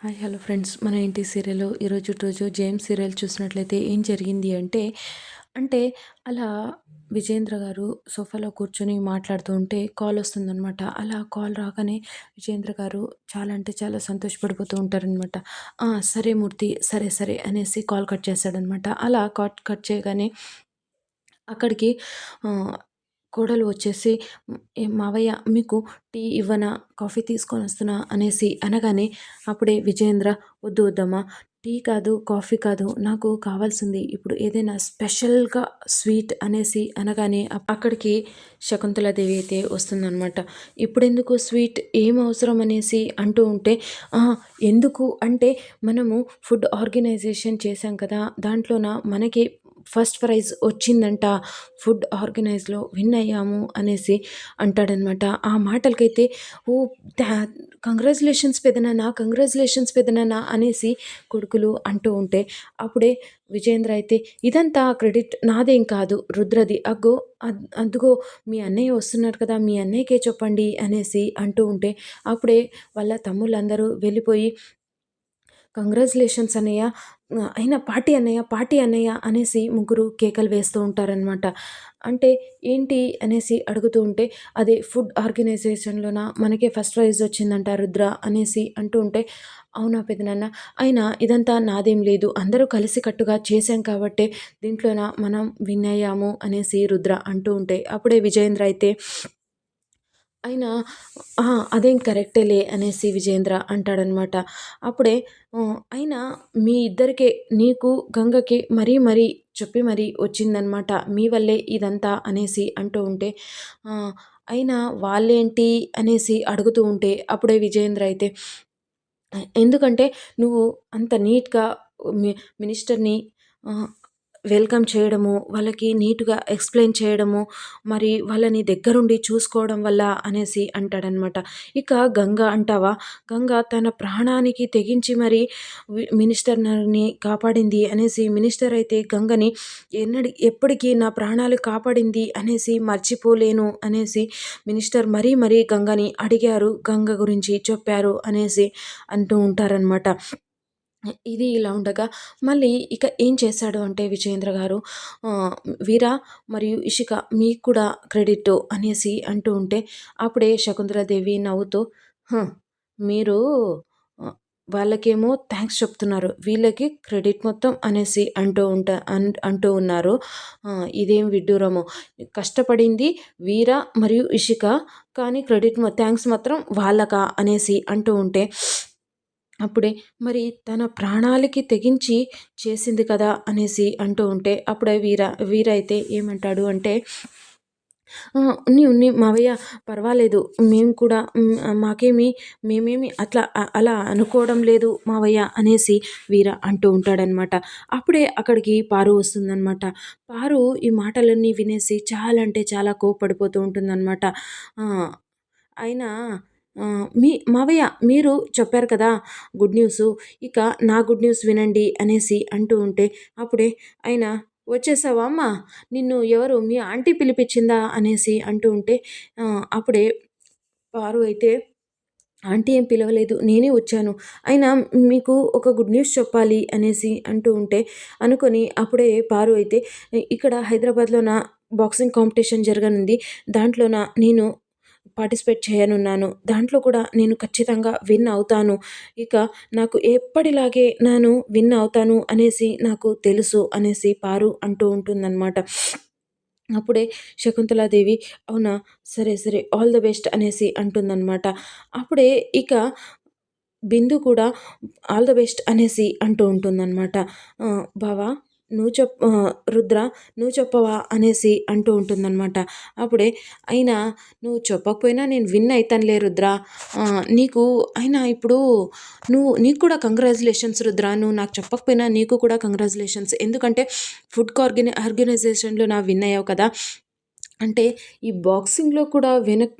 Hi hello friends. మన ఇంటి serial? ఈరోజు రోజు జేమ్స్ సీరియల్ చూసినట్లయితే ఏం జరిగింది అంటే అంటే అలా విజేంద్ర గారు సోఫాలో కూర్చొని మాట్లాడుతూ ఉంటే కాల్ వస్తుందనమాట అలా కాల్ రాగానే విజేంద్ర గారు చాలా అంటే చాలా సంతోషపడిపోతూ ఉంటారనమాట సరే మూర్తి సరే సరే అనేసి కాల్ కట్ చేస్తాడనమాట అలా కాల్ కట్ చేయగానే అక్కడికి కోడలు వచ్చేసి మావయ్య మీకు టీ ఇవ్వనా? కాఫీ తీసుకొని వస్తున్నా? అనేసి అనగానే అప్పుడే విజయేంద్ర వద్దు వద్దమ్మా టీ కాదు కాఫీ కాదు నాకు కావాల్సింది ఇప్పుడు ఏదైనా స్పెషల్గా స్వీట్ అనేసి అనగానే అప్- అక్కడికి శకుంతలాదేవి అయితే వస్తుందన్నమాట. ఇప్పుడెందుకు స్వీట్? ఏం అవసరం? అనేసి అంటూ ఉంటే ఎందుకు? అంటే మనము ఫుడ్ ఆర్గనైజేషన్ చేశాం కదా దాంట్లోన మనకి ఫస్ట్ ప్రైజ్ వచ్చిందంట ఫుడ్ ఆర్గనైజ్లో విన్ అయ్యాము అనేసి అంటాడనమాట. ఆ మాటలకైతే ఓ కంగ్రాచులేషన్స్ పెదనాన్న కంగ్రాచులేషన్స్ పెదనాన్న అనేసి కొడుకులు అంటూ ఉంటే అప్పుడే విజేంద్ర అయితే ఇదంతా క్రెడిట్ నాదేం కాదు రుద్రది అగ్గో అద్- మీ అన్నయ్య వస్తున్నారు కదా మీ అన్నయ్యకే చెప్పండి అనేసి అంటూ ఉంటే అప్పుడే వాళ్ళ తమ్ముళ్ళందరూ వెళ్ళిపోయి కంగ్రాచులేషన్స్ అన్నయ్య అయినా పార్టీ అన్నయ్య పార్టీ అన్నయ్య అనేసి ముగ్గురు కేకలు వేస్తూ ఉంటారనమాట అంటే ఏంటి అనేసి అడుగుతూ ఉంటే అదే ఫుడ్ ఆర్గనైజేషన్లోన మనకే ఫస్ట్ ప్రైజ్ వచ్చిందంట రుద్ర అనేసి అంటూ ఉంటే అవునా పెదనాన్న అయినా ఇదంతా నాదేం లేదు. అందరూ కలిసి కట్టుగా చేశాం కాబట్టే దీంట్లోన మనం విన్ అయ్యాము అనేసి రుద్ర అంటూ ఉంటే అప్పుడే విజయేంద్ర అయితే అయినా అదేం కరెక్టేలే అనేసి విజేంద్ర అంటాడనమాట. అప్పుడే అయినా మీ ఇద్దరికే నీకు గంగకి మరీ మరీ చెప్పి మరీ వచ్చిందనమాట. మీ వల్లే ఇదంతా అనేసి అంటూ ఉంటే అయినా వాళ్ళేంటి అనేసి అడుగుతూ ఉంటే అప్పుడే విజేంద్ర అయితే ఎందుకంటే నువ్వు అంత నీట్గా మినిస్టర్ని వెల్కమ్ చేయడము వాళ్ళకి నీట్గా ఎక్స్ప్లెయిన్ చేయడము మరి వాళ్ళని దగ్గరుండి చూసుకోవడం వల్ల అనేసి అంటాడనమాట. ఇక గంగ అంటావా? గంగ తన ప్రాణానికి తెగించి మరి మినిస్టర్ని కాపాడింది అనేసి మినిస్టర్ అయితే గంగని ఎన్నడి ఎప్పటికీ నా ప్రాణాలు కాపాడింది అనేసి మర్చిపోలేను అనేసి మినిస్టర్ మరీ మరీ గంగని అడిగారు. గంగ గురించి చెప్పారు అనేసి అంటూ ఉంటారనమాట. ఇది ఇలా ఉండగా మళ్ళీ ఇక ఏం చేశాడు అంటే విజయేంద్ర గారు వీర మరియు ఇషిక మీకు కూడా క్రెడిట్ అనేసి అంటూ ఉంటే అప్పుడే శకుంతలాదేవి నవ్వుతూ మీరు వాళ్ళకేమో థ్యాంక్స్ చెప్తున్నారు వీళ్ళకి క్రెడిట్ మొత్తం అనేసి అంటూ ఉంటా అన్ అంటూ ఉన్నారు. ఇదేం విడ్డూరము. కష్టపడింది వీర మరియు ఇషిక కానీ క్రెడిట్ థ్యాంక్స్ మాత్రం వాళ్ళకా అనేసి అంటూ ఉంటే అప్పుడే మరి తన ప్రాణాలకి తెగించి చేసింది కదా అనేసి అంటూ ఉంటే అప్పుడే వీర వీర అయితే ఏమంటాడు అంటే ఉన్ని ఉన్ని మావయ్య పర్వాలేదు మేము కూడా మాకేమి మేమేమి అట్లా అలా అనుకోవడం లేదు మావయ్య అనేసి వీర అంటూ ఉంటాడనమాట. అప్పుడే అక్కడికి పారు వస్తుందనమాట. పారు ఈ మాటలన్నీ వినేసి చాలా అంటే చాలా కోపడిపోతూ ఉంటుందన్నమాట అయినా మీ మావయ్య మీరు చెప్పారు కదా గుడ్ న్యూస్ ఇక నా గుడ్ న్యూస్ వినండి అనేసి అంటూ ఉంటే అప్పుడే అయినా వచ్చేసావా అమ్మా? నిన్ను ఎవరు మీ ఆంటీ పిలిపించిందా? అనేసి అంటూ ఉంటే అప్పుడే పారు అయితే ఆంటీ ఏం పిలవలేదు నేనే వచ్చాను. అయినా మీకు ఒక గుడ్ న్యూస్ చెప్పాలి అనేసి అంటూ ఉంటే అనుకొని అప్పుడే పారు అయితే ఇక్కడ హైదరాబాద్లోన బాక్సింగ్ కాంపిటీషన్ జరగనుంది. దాంట్లోన నేను పార్టిసిపేట్ చేయనున్నాను. దాంట్లో కూడా నేను ఖచ్చితంగా విన్ అవుతాను. ఇక నాకు ఎప్పటిలాగే నేను విన్ అవుతాను అనేసి నాకు తెలుసు అనేసి పారు అంటూ ఉంటుందన్నమాట. అప్పుడే శకుంతలాదేవి అవునా? సరే సరే ఆల్ ద బెస్ట్ అనేసి అంటుందన్నమాట. అప్పుడే ఇక బిందు కూడా ఆల్ ద బెస్ట్ అనేసి అంటూ ఉంటుందన్నమాట. బావా నువ్వు చెప్ రుద్ర నువ్వు చెప్పవా అనేసి అంటూ ఉంటుందన్నమాట. అప్పుడే అయినా నువ్వు చెప్పకపోయినా నేను విన్ అవుతానులే రుద్ర. నీకు అయినా ఇప్పుడు నువ్వు నీకు కూడా కంగ్రాచులేషన్స్ రుద్ర. నువ్వు నాకు చెప్పకపోయినా నీకు కూడా కంగ్రాచులేషన్స్ ఎందుకంటే ఫుడ్ ఆర్గనై ఆర్గనైజేషన్లో నా విన్ అయ్యావు కదా. అంటే ఈ బాక్సింగ్లో కూడా వెనక్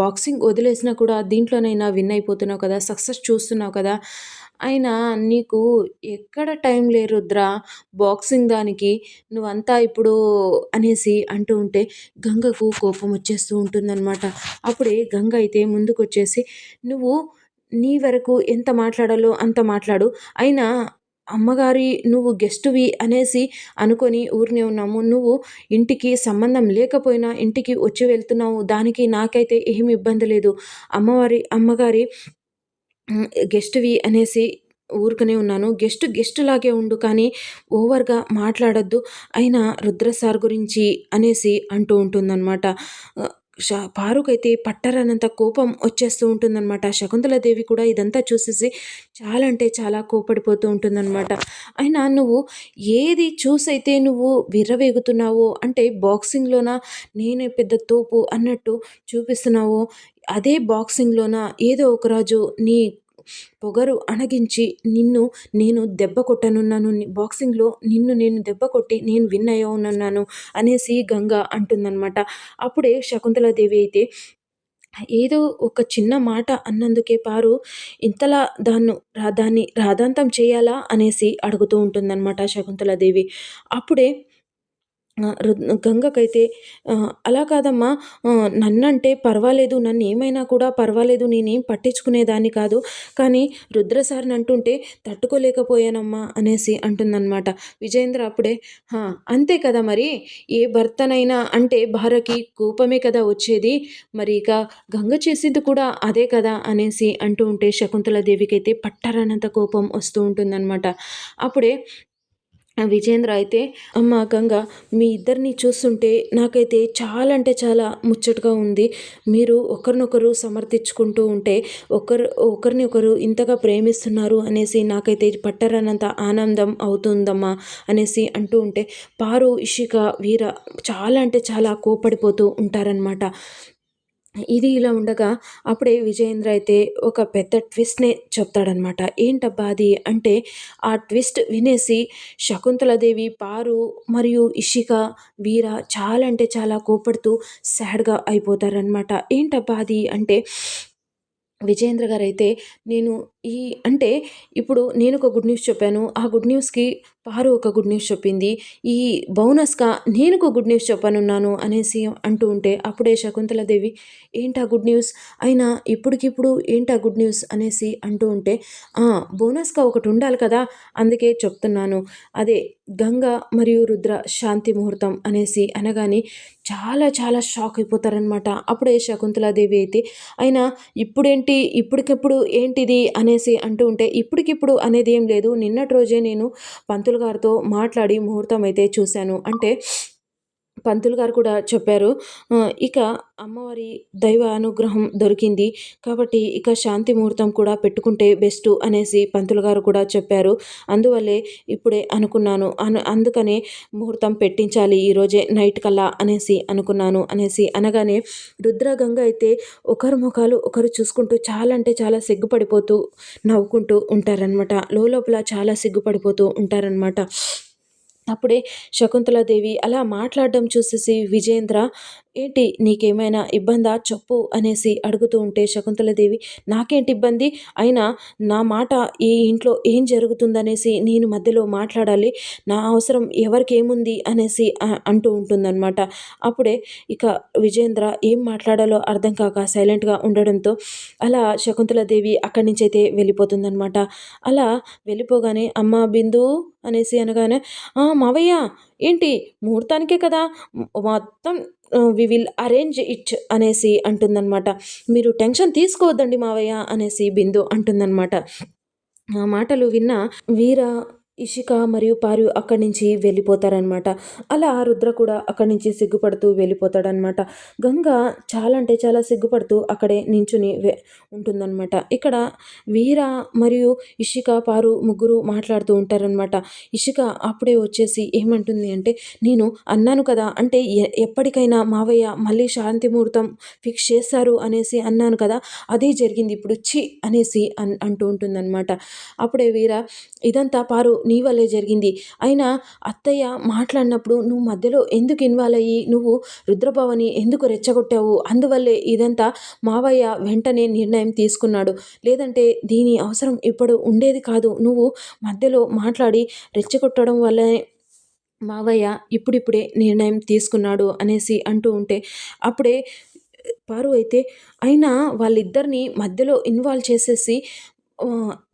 బాక్సింగ్ వదిలేసినా కూడా దీంట్లోనైనా విన్ అయిపోతున్నావు కదా. సక్సెస్ చూస్తున్నావు కదా. అయినా నీకు ఎక్కడ టైం లేరు రుద్ర? బాక్సింగ్ దానికి నువ్వంతా ఇప్పుడు అనేసి అంటూ ఉంటే గంగకు కోపం వచ్చేస్తూ ఉంటుందన్నమాట. అప్పుడే గంగ అయితే ముందుకు వచ్చేసి నువ్వు నీ వరకు ఎంత మాట్లాడాలో అంత మాట్లాడు. అయినా అమ్మగారి నువ్వు గెస్టువి అనేసి అనుకొని ఊరినే ఉన్నాము. నువ్వు ఇంటికి సంబంధం లేకపోయినా ఇంటికి వచ్చి వెళ్తున్నావు. దానికి నాకైతే ఏమి ఇబ్బంది లేదు. అమ్మవారి అమ్మగారి గెస్ట్వి అనేసి ఊరుకునే ఉన్నాను. గెస్ట్ గెస్ట్ లాగే ఉండు కానీ ఓవర్గా మాట్లాడద్దు. అయినా రుద్ర సార్ గురించి అనేసి అంటూ ఉంటుందన్నమాట. షా పారుకైతే పట్టరనంత కోపం వచ్చేస్తూ ఉంటుందన్నమాట. శకుంతలాదేవి కూడా ఇదంతా చూసేసి చాలా అంటే చాలా కోపడిపోతూ ఉంటుందన్నమాట. అయినా నువ్వు ఏది చూసైతే నువ్వు విర్రవేగుతున్నావో అంటే బాక్సింగ్లోన నేనే పెద్ద తోపు అన్నట్టు చూపిస్తున్నావో అదే బాక్సింగ్లోన ఏదో ఒక రాజు నీ పొగరు అణగించి నిన్ను నేను దెబ్బ కొట్టనున్నాను. బాక్సింగ్లో నిన్ను నేను దెబ్బ కొట్టి నేను విన్ ఉన్నాను అనేసి గంగ అంటుందన్నమాట. అప్పుడే శకుంతలాదేవి అయితే ఏదో ఒక చిన్న మాట అన్నందుకే పారు ఇంతలా దాన్ని దాన్ని రాధాంతం చేయాలా అనేసి అడుగుతూ ఉంటుందన్నమాట శకుంతలాదేవి. అప్పుడే గంగకైతే అలా కాదమ్మా నన్నంటే పర్వాలేదు నన్ను ఏమైనా కూడా పర్వాలేదు నేనేం పట్టించుకునేదాన్ని కాదు. కానీ రుద్రసారిని అంటుంటే తట్టుకోలేకపోయానమ్మా అనేసి అంటుందన్నమాట. విజయేంద్ర అప్పుడే అంతే కదా మరి? ఏ భర్తనైనా అంటే భార్యకి కోపమే కదా వచ్చేది? మరి ఇక గంగ చేసేది కూడా అదే కదా? అనేసి అంటూ ఉంటే శకుంతల దేవికైతే అయితే పట్టరనంత కోపం వస్తూ ఉంటుందన్నమాట. అప్పుడే విజేంద్ర అయితే అమ్మ గంగ మీ ఇద్దరిని చూస్తుంటే నాకైతే చాలా అంటే చాలా ముచ్చటగా ఉంది. మీరు ఒకరినొకరు సమర్థించుకుంటూ ఉంటే ఒకరు ఒకరిని ఒకరు ఇంతగా ప్రేమిస్తున్నారు అనేసి నాకైతే పట్టరనంత ఆనందం అవుతుందమ్మా అనేసి అంటూ ఉంటే పారు ఇషిక వీర చాలా అంటే చాలా కోపడిపోతూ ఉంటారనమాట ఇది ఇలా ఉండగా అప్పుడే విజయేంద్ర అయితే ఒక పెద్ద ట్విస్ట్నే చెప్తాడనమాట ఏంటబ్బా అది? అంటే ఆ ట్విస్ట్ వినేసి శకుంతలదేవి పారు మరియు ఇషిక వీర చాలా అంటే చాలా కోపడుతూ సాడ్గా అయిపోతారనమాట ఏంటబ్బా అది? అంటే విజయేంద్ర గారు అయితే నేను ఈ అంటే ఇప్పుడు నేను ఒక గుడ్ న్యూస్ చెప్పాను. ఆ గుడ్ న్యూస్కి పారు ఒక గుడ్ న్యూస్ చెప్పింది. ఈ బోనస్గా నేను ఒక గుడ్ న్యూస్ చెప్పనున్నాను అనేసి అంటూ ఉంటే అప్పుడే శకుంతలదేవి ఏంటా గుడ్ న్యూస్ అయినా ఇప్పటికిప్పుడు ఏంటా గుడ్ న్యూస్ అనేసి అంటూ ఉంటే బోనస్గా ఒకటి ఉండాలి కదా? అందుకే చెప్తున్నాను. అదే గంగ మరియు రుద్ర శాంతి ముహూర్తం అనేసి అనగానే చాలా చాలా షాక్ అయిపోతారనమాట అప్పుడే శకుంతలాదేవి అయితే అయినా ఇప్పుడేంటి? ఇప్పటికిప్పుడు ఏంటిది? అనే అనేసి అంటూ ఉంటే ఇప్పటికిప్పుడు అనేది ఏం లేదు. నిన్నటి రోజే నేను పంతులు గారితో మాట్లాడి ముహూర్తం అయితే చూశాను. అంటే పంతులు గారు కూడా చెప్పారు ఇక అమ్మవారి దైవ అనుగ్రహం దొరికింది. కాబట్టి ఇక శాంతి ముహూర్తం కూడా పెట్టుకుంటే బెస్ట్ అనేసి పంతులు గారు కూడా చెప్పారు. అందువల్లే ఇప్పుడే అనుకున్నాను. అను అందుకనే ముహూర్తం పెట్టించాలి ఈరోజే నైట్ కల్లా అనేసి అనుకున్నాను అనేసి అనగానే రుద్రగంగ అయితే ఒకరి ముఖాలు ఒకరు చూసుకుంటూ చాలా అంటే చాలా సిగ్గుపడిపోతూ నవ్వుకుంటూ ఉంటారనమాట లోపల చాలా సిగ్గుపడిపోతూ ఉంటారనమాట అప్పుడే శకుంతలాదేవి అలా మాట్లాడడం చూసేసి విజేంద్ర ఏంటి నీకేమైనా ఇబ్బందా? చెప్పు అనేసి అడుగుతూ ఉంటే శకుంతలదేవి నాకేంటి ఇబ్బంది? అయినా నా మాట ఈ ఇంట్లో ఏం జరుగుతుందనేసి నేను మధ్యలో మాట్లాడాలి. నా అవసరం ఎవరికి ఏముంది అనేసి అంటూ ఉంటుందన్నమాట. అప్పుడే ఇక విజేంద్ర ఏం మాట్లాడాలో అర్థం కాక సైలెంట్గా ఉండడంతో అలా శకుంతలదేవి అక్కడి నుంచి అయితే వెళ్ళిపోతుందన్నమాట. అలా వెళ్ళిపోగానే అమ్మ బిందు అనేసి అనగానే మావయ్య ఏంటి ముహూర్తానికే కదా? మొత్తం వి విల్ అరేంజ్ ఇట్ అనేసి అంటుందన్నమాట. మీరు టెన్షన్ తీసుకోవద్దండి మావయ్య అనేసి బిందు అంటుందన్నమాట. ఆ మాటలు విన్న వీర ఇషిక మరియు పారు అక్కడి నుంచి వెళ్ళిపోతారనమాట అలా రుద్ర కూడా అక్కడి నుంచి సిగ్గుపడుతూ వెళ్ళిపోతాడనమాట గంగ చాలా అంటే చాలా సిగ్గుపడుతూ అక్కడే నించుని ఉంటుందన్నమాట. ఇక్కడ వీర మరియు ఇషిక పారు ముగ్గురు మాట్లాడుతూ ఉంటారనమాట ఇషిక అప్పుడే వచ్చేసి ఏమంటుంది అంటే నేను అన్నాను కదా అంటే ఎప్పటికైనా మావయ్య మళ్ళీ శాంతి ముహూర్తం ఫిక్స్ చేస్తారు అనేసి అన్నాను కదా అదే జరిగింది ఇప్పుడు చి అనేసి అన్ అంటూ ఉంటుందన్నమాట. అప్పుడే వీర ఇదంతా పారు నీ వల్లే జరిగింది. అయినా అత్తయ్య మాట్లాడినప్పుడు నువ్వు మధ్యలో ఎందుకు ఇన్వాల్వ్ అయ్యి నువ్వు రుద్రభవని ఎందుకు రెచ్చగొట్టావు? అందువల్లే ఇదంతా మావయ్య వెంటనే నిర్ణయం తీసుకున్నాడు. లేదంటే దీని అవసరం ఇప్పుడు ఉండేది కాదు. నువ్వు మధ్యలో మాట్లాడి రెచ్చగొట్టడం వల్లనే మావయ్య ఇప్పుడిప్పుడే నిర్ణయం తీసుకున్నాడు అనేసి అంటూ ఉంటే అప్పుడే పారు అయితే అయినా వాళ్ళిద్దరిని మధ్యలో ఇన్వాల్వ్ చేసేసి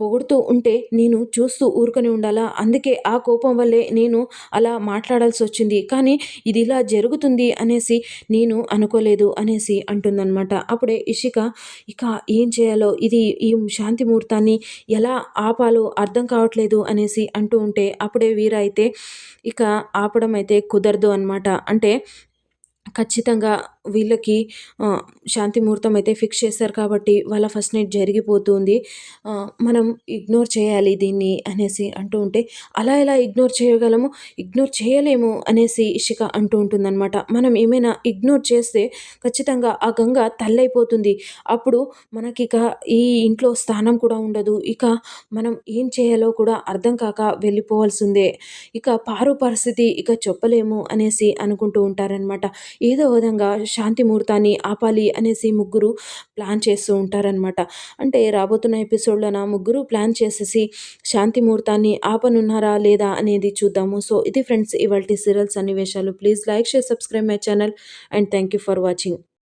పొగుడుతూ ఉంటే నేను చూస్తూ ఊరుకొని ఉండాలా? అందుకే ఆ కోపం వల్లే నేను అలా మాట్లాడాల్సి వచ్చింది. కానీ ఇది ఇలా జరుగుతుంది అనేసి నేను అనుకోలేదు అనేసి అంటుందన్నమాట. అప్పుడే ఇషిక ఇక ఏం చేయాలో? ఇది ఈ శాంతి ముహూర్తాన్ని ఎలా ఆపాలో అర్థం కావట్లేదు అనేసి అంటూ ఉంటే అప్పుడే వీర అయితే ఇక ఆపడం అయితే కుదరదు అనమాట అంటే ఖచ్చితంగా వీళ్ళకి శాంతి ముహూర్తం అయితే ఫిక్స్ చేశారు కాబట్టి వాళ్ళ ఫస్ట్ నైట్ జరిగిపోతుంది. మనం ఇగ్నోర్ చేయాలి దీన్ని అనేసి అంటూ ఉంటే అలా ఎలా ఇగ్నోర్ చేయగలము? ఇగ్నోర్ చేయలేము అనేసి ఇషిక అంటూ ఉంటుందన్నమాట. మనం ఏమైనా ఇగ్నోర్ చేస్తే ఖచ్చితంగా ఆ గంగ తల్లైపోతుంది. అప్పుడు మనకి ఇక ఈ ఇంట్లో స్థానం కూడా ఉండదు. ఇక మనం ఏం చేయాలో కూడా అర్థం కాక వెళ్ళిపోవాల్సిందే. ఇక పారు పరిస్థితి ఇక చెప్పలేము అనేసి అనుకుంటూ ఉంటారనమాట ఏదో విధంగా శాంతి ముహూర్తాన్ని ఆపాలి అనేసి ముగ్గురు ప్లాన్ చేస్తూ ఉంటారనమాట అంటే రాబోతున్న ఎపిసోడ్లో నా ముగ్గురు ప్లాన్ చేసేసి శాంతి ముహూర్తాన్ని ఆపనున్నారా లేదా అనేది చూద్దాము. సో ఇది ఫ్రెండ్స్ ఇవాళ సీరియల్ సన్నివేశాలు. Please like share subscribe my channel and thank you for watching.